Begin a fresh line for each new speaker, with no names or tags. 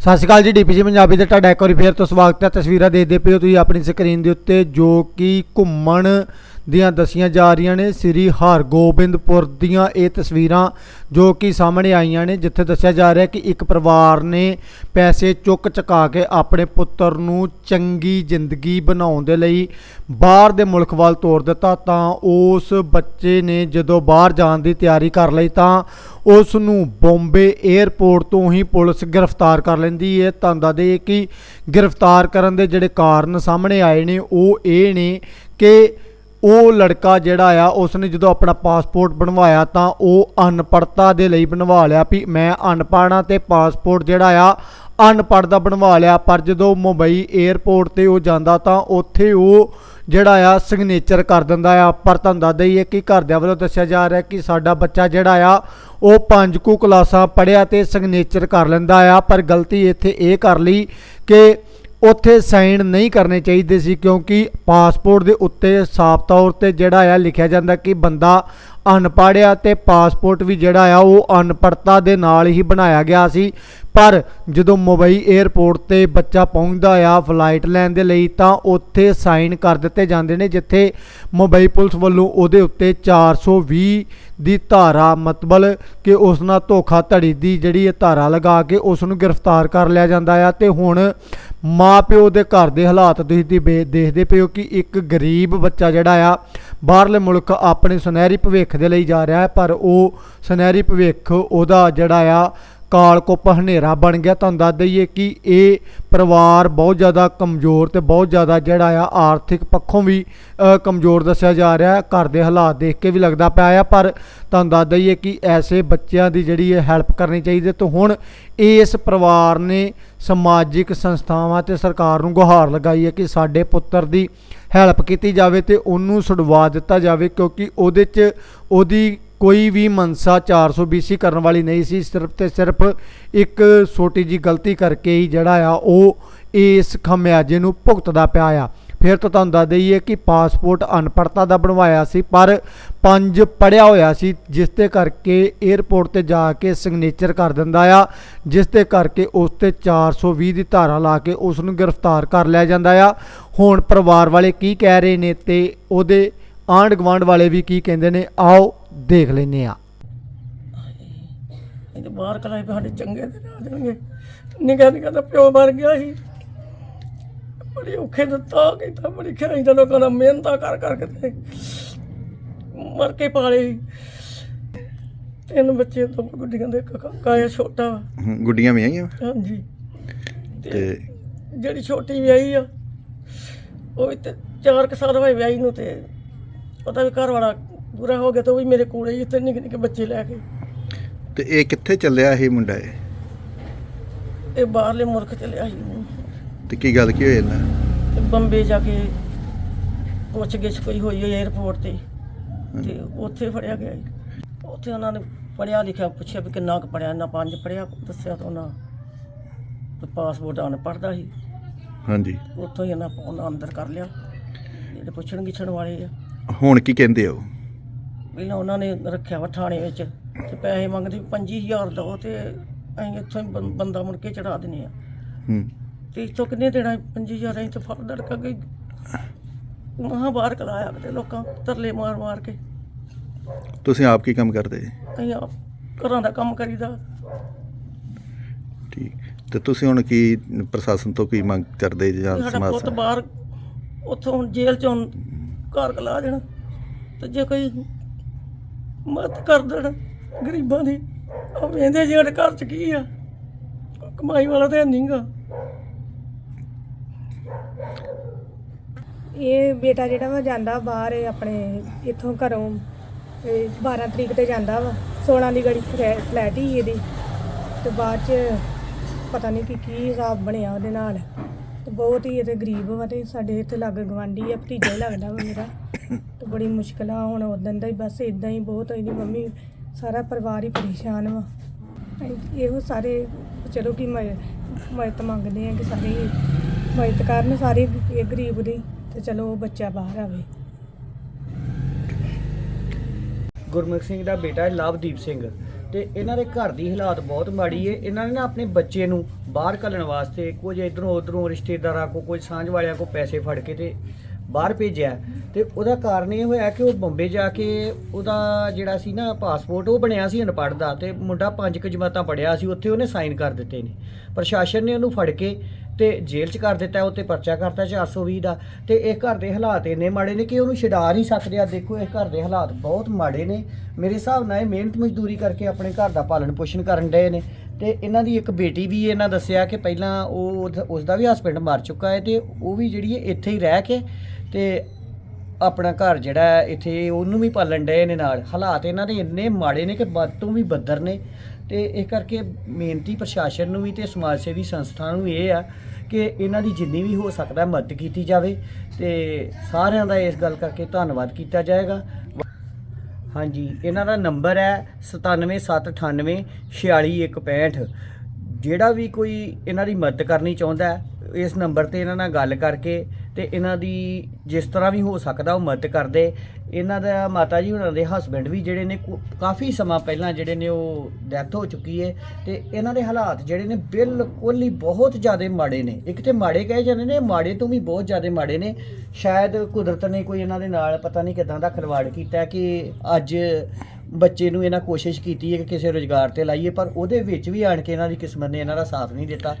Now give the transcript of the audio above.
ਸਤਿ ਸ਼੍ਰੀ ਅਕਾਲ ਜੀ ਡੀਪੀਜੀ ਪੰਜਾਬੀ ਦੇ ਤੁਹਾਡਾ ਇੱਕ ਵਾਰੀ ਫੇਰ ਤੋਂ ਸਵਾਗਤ ਹੈ। ਤਸਵੀਰਾਂ ਦੇਖਦੇ ਪਏ ਹੋ ਤੁਸੀਂ ਆਪਣੀ ਸਕਰੀਨ ਦੇ ਉੱਤੇ, ਜੋ ਕਿ ਘੁੰਮਣ ਦੀਆਂ ਦਸੀਆਂ ਜਾ ਰਹੀਆਂ ਨੇ, ਸ੍ਰੀ ਹਰਗੋਬਿੰਦਪੁਰ ਦੀਆਂ ਇਹ ਤਸਵੀਰਾਂ ਜੋ ਕਿ ਸਾਹਮਣੇ ਆਈਆਂ ਨੇ, ਜਿੱਥੇ ਦੱਸਿਆ ਜਾ ਰਿਹਾ ਕਿ ਇੱਕ ਪਰਿਵਾਰ ਨੇ ਪੈਸੇ ਚੁੱਕ ਚੁਕਾ ਕੇ ਆਪਣੇ ਪੁੱਤਰ ਨੂੰ ਚੰਗੀ ਜ਼ਿੰਦਗੀ ਬਣਾਉਣ ਦੇ ਲਈ ਬਾਹਰ ਦੇ ਮੁਲਕ ਵੱਲ ਤੋਰ ਦਿੱਤਾ। ਤਾਂ ਉਸ ਬੱਚੇ ਨੇ ਜਦੋਂ ਬਾਹਰ ਜਾਣ ਦੀ ਤਿਆਰੀ ਕਰ ਲਈ ਤਾਂ ਉਸ ਨੂੰ ਬੰਬੇ 에ਅਰਪੋਰਟ ਤੋਂ ਹੀ ਪੁਲਿਸ ਗ੍ਰਿਫਤਾਰ ਕਰ ਲੈਂਦੀ ਹੈ। ਤਾਂ ਦੱਸਦੇ ਕਿ ਗ੍ਰਿਫਤਾਰ ਕਰਨ ਦੇ ਜਿਹੜੇ ਕਾਰਨ ਸਾਹਮਣੇ ਆਏ ਨੇ, ਉਹ ਇਹ ਨੇ ਕਿ ਉਹ ਲੜਕਾ ਜਿਹੜਾ ਆ, ਉਸਨੇ ਜਦੋਂ ਆਪਣਾ ਪਾਸਪੋਰਟ ਬਣਵਾਇਆ ਤਾਂ ਉਹ ਅਨਪੜਤਾ ਦੇ ਲਈ ਬਣਵਾ ਲਿਆ ਵੀ ਮੈਂ ਅਨਪੜ੍ਹ ਹਾਂ ਤੇ ਪਾਸਪੋਰਟ ਜਿਹੜਾ ਆ, ਅਨਪੜ੍ਹ ਦਾ ਬਣਵਾ ਲਿਆ। ਪਰ ਜਦੋਂ ਮੁੰਬਈ 에ਅਰਪੋਰਟ ਤੇ ਉਹ ਜਾਂਦਾ ਤਾਂ ਉੱਥੇ ਉਹ ਜਿਹੜਾ ਆ ਸਿਗਨੇਚਰ ਕਰ ਦਿੰਦਾ ਆ। ਪਰ ਤੁਹਾਨੂੰ ਦੱਸ ਹੀ ਕਿ ਘਰਦਿਆਂ ਵੱਲੋਂ ਦੱਸਿਆ ਜਾ ਰਿਹਾ ਕਿ ਸਾਡਾ ਬੱਚਾ ਜਿਹੜਾ ਆ, ਉਹ ਪੰਜ ਕੁ ਕਲਾਸਾਂ ਪੜ੍ਹਿਆ ਤੇ ਸਿਗਨੇਚਰ ਕਰ ਲੈਂਦਾ ਆ। ਪਰ ਗਲਤੀ ਇੱਥੇ ਇਹ ਕਰ ਲਈ ਕਿ ਉੱਥੇ ਸਾਈਨ ਨਹੀਂ ਕਰਨੇ ਚਾਹੀਦੇ ਸੀ ਕਿਉਂਕਿ ਪਾਸਪੋਰਟ ਦੇ ਉੱਤੇ ਸਾਫ਼ ਤੌਰ ਤੇ ਜਿਹੜਾ ਆ ਲਿਖਿਆ ਜਾਂਦਾ ਕਿ ਬੰਦਾ ਅਨਪੜ੍ਹ ਆ ਤੇ ਪਾਸਪੋਰਟ ਵੀ ਜਿਹੜਾ ਆ ਉਹ ਅਨਪੜ੍ਹਤਾ ਦੇ ਨਾਲ ਹੀ ਬਣਾਇਆ ਗਿਆ ਸੀ। ਪਰ ਜਦੋਂ ਮੁੰਬਈ 에ਅਰਪੋਰਟ ਤੇ ਬੱਚਾ ਪਹੁੰਚਦਾ ਆ ਫਲਾਈਟ ਲੈਣ ਦੇ ਲਈ, ਤਾਂ ਉੱਥੇ ਸਾਈਨ ਕਰ ਦਿੱਤੇ ਜਾਂਦੇ ਨੇ, ਜਿੱਥੇ ਮੁੰਬਈ ਪੁਲਿਸ ਵੱਲੋਂ ਉਹਦੇ ਉੱਤੇ 420 ਦੀ ਧਾਰਾ ਮਤਲਬ ਕਿ ਉਸ ਨਾਲ ਧੋਖਾ ਧੜੀ ਦੀ ਜਿਹੜੀ ਇਹ ਧਾਰਾ ਲਗਾ ਕੇ ਉਸ ਨੂੰ ਗ੍ਰਿਫਤਾਰ ਕਰ ਲਿਆ ਜਾਂਦਾ ਆ। ਤੇ ਹੁਣ ਮਾਂ ਪਿਓ ਦੇ ਘਰ ਦੇ ਹਾਲਾਤ ਤੁਸੀਂ ਬੇ- ਦੇਖਦੇ ਪਿਓ ਕਿ ਇੱਕ ਗਰੀਬ ਬੱਚਾ ਜਿਹੜਾ ਆ, ਬਾਹਰਲੇ ਮੁਲਕ ਆਪਣੇ ਸੁਨਹਿਰੀ ਭਵਿੱਖ ਦੇ ਲਈ ਜਾ ਰਿਹਾ ਹੈ, ਪਰ ਉਹ ਸੁਨਹਿਰੀ ਭਵਿੱਖ ਉਹਦਾ ਜਿਹੜਾ ਆ ਕਾਲ ਕੁੱਪ ਹਨੇਰਾ ਬਣ ਗਿਆ। ਤੁਹਾਨੂੰ ਦੱਸ ਦਈਏ ਕਿ ਇਹ ਪਰਿਵਾਰ ਬਹੁਤ ਜ਼ਿਆਦਾ ਕਮਜ਼ੋਰ ਤੇ ਬਹੁਤ ਜ਼ਿਆਦਾ ਜਿਹੜਾ ਆ ਆਰਥਿਕ ਪੱਖੋਂ ਵੀ ਕਮਜ਼ੋਰ ਦੱਸਿਆ ਜਾ ਰਿਹਾ ਘਰ ਦੇ ਹਾਲਾਤ ਦੇਖ ਕੇ ਵੀ ਲੱਗਦਾ ਪਿਆ ਆ, ਪਰ ਤੁਹਾਨੂੰ ਦੱਸ ਦਈਏ ਕਿ ਐਸੇ ਬੱਚਿਆਂ ਦੀ ਜਿਹੜੀ ਹੈ ਹੈਲਪ ਕਰਨੀ ਚਾਹੀਦੀ ਹੈ। ਤੇ ਹੁਣ ਇਸ ਪਰਿਵਾਰ ਨੇ ਸਮਾਜਿਕ ਸੰਸਥਾਵਾਂ ਤੇ ਸਰਕਾਰ ਨੂੰ ਗੁਹਾਰ ਲਗਾਈ ਹੈ ਕਿ ਸਾਡੇ ਪੁੱਤਰ ਦੀ ਹੈਲਪ ਕੀਤੀ ਜਾਵੇ ਤੇ ਉਹਨੂੰ ਛੁਡਵਾ ਦਿੱਤਾ ਜਾਵੇ, ਕਿਉਂਕਿ ਉਹਦੇ 'ਚ ਉਹਦੀ ਕੋਈ ਵੀ ਮਨਸਾ 420 ਕਰਨ ਵਾਲੀ ਨਹੀਂ ਸੀ, ਸਿਰਫ ਤੇ ਸਿਰਫ ਇੱਕ ਛੋਟੀ ਜੀ ਗਲਤੀ ਕਰਕੇ ਹੀ ਜਿਹੜਾ ਆ, ਉਹ ਇਸ ਖਮਿਆਜੇ ਨੂੰ ਭੁਗਤਦਾ ਪਿਆ ਆ। ਫਿਰ ਤਾਂ ਤੁਹਾਨੂੰ ਦੱਸ ਦਈਏ ਕਿ ਪਾਸਪੋਰਟ ਅਨਪੜ੍ਹਤਾ ਦਾ ਬਣਵਾਇਆ ਸੀ, ਪਰ ਪੰਜ ਪੜਿਆ ਹੋਇਆ ਸੀ, ਜਿਸ ਦੇ ਕਰਕੇ 에ਅਰਪੋਰਟ ਤੇ ਜਾ ਕੇ ਸਿਗਨੇਚਰ ਕਰ ਦਿੰਦਾ ਆ, ਜਿਸ ਦੇ ਕਰਕੇ ਉਸ ਤੇ 420 ਦੀ ਧਾਰਾ ਲਾ ਕੇ ਉਸ ਨੂੰ ਗ੍ਰਿਫਤਾਰ ਕਰ ਲਿਆ ਜਾਂਦਾ ਆ। ਹੁਣ ਪਰਿਵਾਰ ਵਾਲੇ ਕੀ ਕਹਿ ਰਹੇ ਨੇ ਤੇ ਉਹਦੇ ਆਂਢ ਗੁਆਂਢ ਵਾਲੇ ਵੀ ਕੀ ਕਹਿੰਦੇ ਨੇ, ਆਓ ਦੇਖ ਲੈਨੇ ਆ।
ਇਹ ਤੇ ਬਾਹਰ ਕਲਾਈ ਪੇ ਸਾਡੇ ਚੰਗੇ ਤੇ ਆ ਜਾਣਗੇ। ਨਿਕਾ ਨਿਕਾ ਦਾ ਪਿਓ ਮਰ ਗਿਆ ਸੀ। ਬੜੀ ਔਖੇ ਦਿੱਤਾ ਕੀਤਾ ਬੜੀ ਖਿਆਈ ਦਾ ਲੋਕਾਂ ਦਾ ਮਿਹਨਤਾਂ ਕਰ ਕਰ ਕੇ ਤੇ ਮਰ ਕੇ ਪਾਲੇ ਸੀ। ਤਿੰਨ ਬੱਚੇ ਦੋ ਗੁੱਡੀਆਂ ਦੇ ਇੱਕ ਕਾਕਾ ਆ ਛੋਟਾ ਵਾ।
ਗੁੱਡੀਆਂ ਵੀ ਆਈਆਂ?
ਹਾਂਜੀ।
ਤੇ
ਜਿਹੜੀ ਛੋਟੀ ਵਿਆਹੀ ਆ ਉਹ ਵੀ ਤੇ ਚਾਰ ਕੁ ਸਾਲ ਹੋਏ ਵਿਆਹੀ ਨੂੰ ਤੇ ਉਹਦਾ ਵੀ ਘਰ ਵਾਲਾ ਪੂਰਾ ਹੋ ਗਿਆ ਤੇ ਉਹ ਵੀ ਮੇਰੇ ਕੋਲੇ ਹੀ ਤੇ ਨਿੱਕੇ ਨਿੱਕੇ ਬੱਚੇ ਲੈ ਕੇ।
ਤੇ ਇਹ ਕਿੱਥੇ ਚੱਲਿਆ ਇਹ ਮੁੰਡਾ ਇਹ?
ਇਹ ਬਾਹਰਲੇ ਮੁਲਕ ਚਲਿਆ ਸੀ।
ਤੇ ਕੀ ਗੱਲ ਕੀ ਹੋਈ ਇਹਨਾਂ
ਤੇ ਬੰਬੇ ਜਾ ਕੇ ਪੁੱਛ ਗਿੱਛ ਕੋਈ ਹੋਈ ਹੈ 에ਅਰਪੋਰਟ ਤੇ ਤੇ ਉੱਥੇ ਫੜਿਆ ਗਿਆ ਜੀ। ਉੱਥੇ ਉਹਨਾਂ ਨੇ ਪੜਿਆ ਲਿਖਿਆ ਪੁੱਛਿਆ ਵੀ ਕਿੰਨਾ ਕੁ ਪੜਿਆ ਨਾ ਪੰਜ ਪੜਿਆ ਦੱਸਿਆ ਤਾਂ ਉਹਨਾਂ ਤੇ ਪਾਸਪੋਰਟ ਆਨ ਪੜਦਾ ਸੀ।
ਹਾਂਜੀ।
ਉੱਥੋਂ ਹੀ ਇਹਨਾਂ ਉਹਨਾਂ ਅੰਦਰ ਕਰ ਲਿਆ। ਜਿਹੜੇ ਪੁੱਛਣ ਗਿੱਛਣ ਵਾਲੇ ਆ।
ਹੁਣ ਕੀ ਕਹਿੰਦੇ ਹੋ
ਪਹਿਲਾਂ ਉਹਨਾਂ ਨੇ ਰੱਖਿਆ ਵਾ ਥਾਣੇ ਵਿੱਚ ਤੇ ਪੈਸੇ ਮੰਗਦੇ 25000 ਦਓ ਤੇ ਅਸੀਂ ਇੱਥੋਂ ਹੀ ਬੰ- ਬੰਦਾ ਮੁੜ ਕੇ ਚੜਾ ਦਿੰਦੇ ਆ
ਹੂੰ।
ਤੇ ਇੱਥੋਂ ਕਿੰਨੇ ਦੇਣਾ 25000 ਅਸੀਂ ਤੇ ਫੜ ਦੜਕਾ ਗਈ ਮਹਾ ਬਾਹਰ ਕਲਾਇਆ ਕਿਤੇ ਲੋਕਾਂ ਤਰਲੇ ਮਾਰ ਮਾਰ ਕੇ।
ਤੁਸੀਂ ਆਪ ਕੀ ਕੰਮ ਕਰਦੇ?
ਅਸੀਂ ਆਪ ਘਰਾਂ ਦਾ ਕੰਮ ਕਰੀਦਾ।
ਠੀਕ। ਤੇ ਤੁਸੀਂ ਹੁਣ ਕੀ ਪ੍ਰਸ਼ਾਸਨ ਤੋਂ ਕੀ ਮੰਗ ਕਰਦੇ ਜੀ ਜਾਂ
ਵੀ ਸਾਡਾ
ਸਮਾਜ
ਪੁੱਤ ਬਾਹਰ ਉੱਥੋਂ ਹੁਣ ਜੇਲ੍ਹ ਚੋਂ ਘਰ ਕਲਾ ਦੇਣਾ। ਤੇ ਜੇ ਕੋਈ ਮਦਦ ਕਰ ਦੇਣ ਗਰੀਬਾਂ ਦੀ। ਆ ਵੇਂਦੇ ਜਿਹੜੇ ਘਰ ਚ ਕੀ ਆ। ਕਮਾਈ ਵਾਲਾ ਤੇ ਨਹੀਂਗਾ
ਇਹ ਬੇਟਾ ਜਿਹੜਾ ਵਾ ਜਾਂਦਾ ਬਾਹਰ, ਇਹ ਆਪਣੇ ਇੱਥੋਂ ਘਰੋਂ, ਇਹ 12 ਤਰੀਕ ਤੇ ਜਾਂਦਾ ਵਾ। 16 ਦੀ ਗੜੀ ਫਲੈ- ਫਲੈਟ ਹੀ ਇਹਦੀ। ਤੇ ਬਾਅਦ ਚ ਪਤਾ ਨਹੀਂ ਕਿ, ਕੀ ਹਿਸਾਬ ਬਣਿਆ ਉਹਦੇ ਨਾਲ। ਤੇ ਬਹੁਤ ਹੀ ਇਹ ਗਰੀਬ ਵਾ ਤੇ ਸਾਡੇ ਇੱਥੇ ਲੱਗ ਗਵਾਂਢੀ ਆ, ਭਤੀਜਾ ਹੀ ਲੱਗਦਾ ਵਾ ਮੇਰਾ। ਬੜੀ ਮੁਸ਼ਕਲ ਆ ਹੁਣ ਉਦੋਂ ਦਾ ਹੀ, ਬਸ ਇਦਾਂ ਹੀ ਬਹੁਤ ਹੋਈ ਮੰਮੀ, ਸਾਰਾ ਪਰਿਵਾਰ ਹੀ ਪਰੇਸ਼ਾਨ ਵਾ। ਇਹੋ ਸਾਰੇ, ਚਲੋ ਕਿ ਮਦਦ ਮੰਗਦੇ ਆ ਕਿ ਸਾਰੇ ਮਦਦ ਕਰਨ, ਸਾਰੇ ਇਹ ਗਰੀਬ ਦੀ, ਤੇ ਚਲੋ ਬੱਚਾ ਬਾਹਰ ਆਵੇ।
ਗੁਰਮੁਖ ਸਿੰਘ ਦਾ ਬੇਟਾ ਹੈ ਲਵਦੀਪ ਸਿੰਘ, ਤੇ ਇਹਨਾਂ ਦੇ ਘਰ ਦੀ ਹਾਲਾਤ ਬਹੁਤ ਮਾੜੀ ਏ। ਇਹਨਾਂ ਨੇ ਨਾ ਆਪਣੇ ਬੱਚੇ ਨੂੰ ਬਾਹਰ ਘੱਲਣ ਵਾਸਤੇ ਕੁਝ ਇਧਰੋਂ ਉਧਰੋਂ ਰਿਸ਼ਤੇਦਾਰਾਂ ਕੋ ਕੁਝ ਸਾਂਝ ਵਾਲਿਆਂ ਕੋ ਪੈਸੇ ਫੜ ਕੇ ਤੇ ਬਾਹਰ ਭੇਜਿਆ। ਤੇ ਉਹਦਾ ਕਾਰਨ ਇਹ ਹੋਇਆ ਕਿ ਉਹ ਬੰਬੇ ਜਾ ਕੇ ਉਹਦਾ ਜਿਹੜਾ ਸੀ ਨਾ ਪਾਸਪੋਰਟ, ਉਹ ਬਣਿਆ ਸੀ ਅਨਪੜ੍ਹ ਦਾ ਤੇ ਮੁੰਡਾ ਪੰਜ ਕੁ ਜਮਾਤਾਂ ਪੜਿਆ ਸੀ, ਉੱਥੇ ਉਹਨੇ ਸਾਈਨ ਕਰ ਦਿੱਤੇ ਨੇ। ਪ੍ਰਸ਼ਾਸਨ ਨੇ ਉਹਨੂੰ ਫੜ ਕੇ ਤੇ ਜੇਲ੍ਹ 'ਚ ਕਰ ਦਿੱਤਾ, ਉੱਤੇ ਪਰਚਾ ਕਰਤਾ 420 ਦਾ ਤੇ ਇਹ ਘਰ ਦੇ ਹਾਲਾਤ ਇੰਨੇ ਮਾੜੇ ਨੇ ਕਿ ਉਹਨੂੰ ਛਡਾ ਨਹੀਂ ਸਕਦੇ। ਆ ਦੇਖੋ, ਇਹ ਘਰ ਦੇ ਹਾਲਾਤ ਬਹੁਤ ਮਾੜੇ ਨੇ। ਮੇਰੇ ਹਿਸਾਬ ਨਾਲ ਇਹ ਮਿਹਨਤ ਮਜ਼ਦੂਰੀ ਕਰਕੇ ਆਪਣੇ ਘਰ ਦਾ ਪਾਲਣ ਪੋਸ਼ਣ ਕਰਨ ਡਏ ਨੇ ਤੇ ਇਹਨਾਂ ਦੀ ਇੱਕ ਬੇਟੀ ਵੀ ਇਹਨਾਂ ਦੱਸਿਆ ਕਿ ਪਹਿਲਾਂ ਉਹ ਉਸ ਦਾ ਵੀ ਹਸਬੰਡ ਮਰ ਚੁੱਕਾ ਹੈ ਤੇ ਉਹ ਵੀ ਜਿਹੜੀ ਹੈ ਇੱਥੇ ਹੀ ਰਹਿ ਕੇ ਤੇ ਆਪਣਾ ਘਰ ਜਿਹੜਾ ਇੱਥੇ ਉਹਨੂੰ ਵੀ ਪਾਲਣ ਡਏ ਨੇ ਨਾਲ। ਹਾਲਾਤ ਇਹਨਾਂ ਦੇ ਇੰਨੇ ਮਾੜੇ ਨੇ ਕਿ ਵੱਧ ਤੋਂ ਵੀ ਬੱਦਰ ਨੇ। ਤੇ ਇਸ ਕਰਕੇ ਮਿਹਨਤੀ ਪ੍ਰਸ਼ਾਸਨ ਨੂੰ ਵੀ ਤੇ ਸਮਾਜ ਸੇਵੀ ਸੰਸਥਾ ਨੂੰ ਇਹ ਆ ਕਿ ਇਹਨਾਂ ਦੀ ਜਿੰਨੀ ਵੀ ਹੋ ਸਕਦਾ ਮਦਦ ਕੀਤੀ ਜਾਵੇ ਤੇ ਸਾਰਿਆਂ ਦਾ ਇਸ ਗੱਲ ਕਰਕੇ ਧੰਨਵਾਦ ਕੀਤਾ ਜਾਏਗਾ। ਹਾਂਜੀ, ਇਹਨਾਂ ਦਾ ਨੰਬਰ ਹੈ 97798 46165 ਜਿਹੜਾ ਵੀ ਕੋਈ ਇਹਨਾਂ ਦੀ ਮਦਦ ਕਰਨੀ ਚਾਹੁੰਦਾ ਇਸ ਨੰਬਰ ਤੇ ਇਹਨਾਂ ਨਾਲ ਗੱਲ ਕਰਕੇ ਤੇ ਇਹਨਾਂ ਦੀ ਜਿਸ ਤਰ੍ਹਾਂ ਵੀ ਹੋ ਸਕਦਾ ਉਹ ਮਦਦ ਕਰਦੇ। ਇਹਨਾਂ ਦਾ ਮਾਤਾ ਜੀ ਉਹਨਾਂ ਦੇ ਹਸਬੰਡ ਵੀ ਜਿਹੜੇ ਨੇ ਕੋ- ਕਾਫੀ ਸਮਾਂ ਪਹਿਲਾਂ ਜਿਹੜੇ ਨੇ ਉਹ ਡੈਥ ਹੋ ਚੁੱਕੀ ਹੈ ਤੇ ਇਹਨਾਂ ਦੇ ਹਾਲਾਤ ਜਿਹੜੇ ਨੇ ਬਿਲਕੁਲ ਹੀ ਬਹੁਤ ਜ਼ਿਆਦਾ ਮਾੜੇ ਨੇ। ਇੱਕ ਤੇ ਮਾੜੇ ਕਹੇ ਜਾਂਦੇ ਨੇ, ਮਾੜੇ ਤੋਂ ਵੀ ਬਹੁਤ ਜ਼ਿਆਦਾ ਮਾੜੇ ਨੇ। ਸ਼ਾਇਦ ਕੁਦਰਤ ਨੇ ਕੋਈ ਇਹਨਾਂ ਦੇ ਨਾਲ ਪਤਾ ਨਹੀਂ ਕਿਦਾਂ ਦਾ ਖਿਲਵਾੜ ਕੀਤਾ ਕਿ ਅੱਜ ਬੱਚੇ ਨੂੰ ਇਹਨਾਂ ਕੋਸ਼ਿਸ਼ ਕੀਤੀ ਹੈ ਕਿ ਕਿਸੇ ਰੋਜ਼ਗਾਰ ਤੇ ਲਾਈਏ, ਪਰ ਉਹਦੇ ਵਿੱਚ ਵੀ ਆਣ ਕੇ ਇਹਨਾਂ ਦੀ ਕਿਸਮਤ ਨੇ ਇਹਨਾਂ ਦਾ ਸਾਥ ਨਹੀਂ ਦਿੱਤਾ।